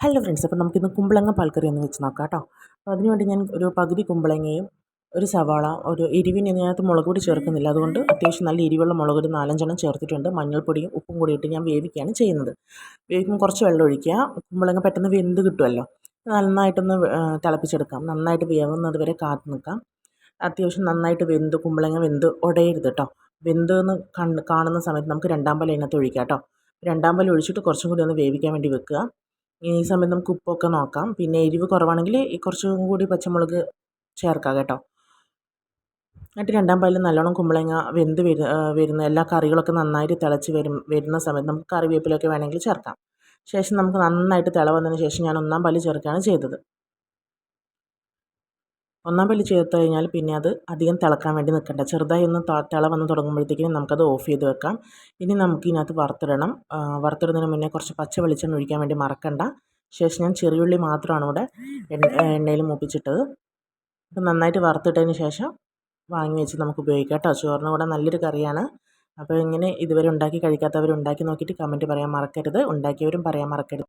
Hello friends അപ്പോൾ നമുക്കിന്ന് കുമ്പളങ്ങ പാൽക്കറി ഒന്ന് വെച്ച് നോക്കാം കേട്ടോ. അപ്പോൾ അതിനുവേണ്ടി ഞാൻ ഒരു പകുതി കുമ്പളങ്ങയും ഒരു സവാള ഒരു എരിവിന് ഇതിനകത്ത് മുളക് പൊടി ചേർക്കുന്നില്ല. അതുകൊണ്ട് അത്യാവശ്യം നല്ല എരിവുള്ള മുളക് ഒരു നാലഞ്ചെണ്ണം ചേർത്തിട്ടുണ്ട്. മഞ്ഞൾപ്പൊടിയും ഉപ്പും കൂടി ഇട്ട് ഞാൻ വേവിക്കുകയാണ് ചെയ്യുന്നത്. വേവിക്കുമ്പോൾ കുറച്ച് വെള്ളം ഒഴിക്കുക. കുമ്പളങ്ങ പെട്ടെന്ന് വെന്ത് കിട്ടുമല്ലോ. നന്നായിട്ടൊന്ന് തിളപ്പിച്ചെടുക്കാം. നന്നായിട്ട് വേവുന്നത് വരെ കാത്തു നിൽക്കാം. അത്യാവശ്യം നന്നായിട്ട് വെന്ത് കുമ്പളങ്ങ വെന്ത് ഉടയരുത് കേട്ടോ. വെന്ത് എന്ന് കാണുന്ന സമയത്ത് നമുക്ക് രണ്ടാം പല അതിനകത്ത് ഒഴിക്കാം കേട്ടോ. രണ്ടാം പല ഒഴിച്ചിട്ട് കുറച്ചും കൂടി ഒന്ന് വേവിക്കാൻ വേണ്ടി വെക്കുക. ഈ സമയത്ത് നമുക്ക് ഉപ്പൊക്കെ നോക്കാം. പിന്നെ എരിവ് കുറവാണെങ്കിൽ കുറച്ചും കൂടി പച്ചമുളക് ചേർക്കാം കേട്ടോ. എന്നിട്ട് രണ്ടാം പാലിൽ നല്ലോണം കുമ്പളങ്ങ വെന്ത് വരു വരുന്ന എല്ലാ കറികളൊക്കെ നന്നായിട്ട് തിളച്ച് വരും വരുന്ന സമയത്ത് നമുക്ക് കറിവേപ്പിലൊക്കെ വേണമെങ്കിൽ ചേർക്കാം. ശേഷം നമുക്ക് നന്നായിട്ട് തിള വന്നതിന് ശേഷം ഞാൻ ഒന്നാം പാൽ ചേർക്കുകയാണ് ചെയ്തത്. ഒന്നാം പല്ലി ചേർത്ത് കഴിഞ്ഞാൽ പിന്നെ അത് അധികം തിളക്കാൻ വേണ്ടി നിൽക്കണ്ട. ചെറുതായി ഒന്ന് തിള വന്ന് തുടങ്ങുമ്പോഴത്തേക്കും നമുക്കത് ഓഫ് ചെയ്ത് വെക്കാം. ഇനി നമുക്ക് ഇതിനകത്ത് വറുത്തിടണം. വറുത്തിടുന്നതിന് മുന്നേ കുറച്ച് പച്ച വെളിച്ചെണ്ണ ഒഴിക്കാൻ വേണ്ടി മറക്കണ്ട. ശേഷം ഞാൻ ചെറിയുള്ളി മാത്രമാണ് ഇവിടെ എണ്ണയിൽ മൂപ്പിച്ചിട്ടത്. അപ്പം നന്നായിട്ട് വറുത്തിട്ടതിന് ശേഷം വാങ്ങി വെച്ച് നമുക്ക് ഉപയോഗിക്കാം കേട്ടോ. ചോറിന് കൂടെ നല്ലൊരു കറിയാണ്. അപ്പോൾ ഇങ്ങനെ ഇതുവരെ ഉണ്ടാക്കി കഴിക്കാത്തവർ ഉണ്ടാക്കി നോക്കിയിട്ട് കമന്റ് പറയാൻ മറക്കരുത്. ഉണ്ടാക്കിയവരും പറയാൻ മറക്കരുത്.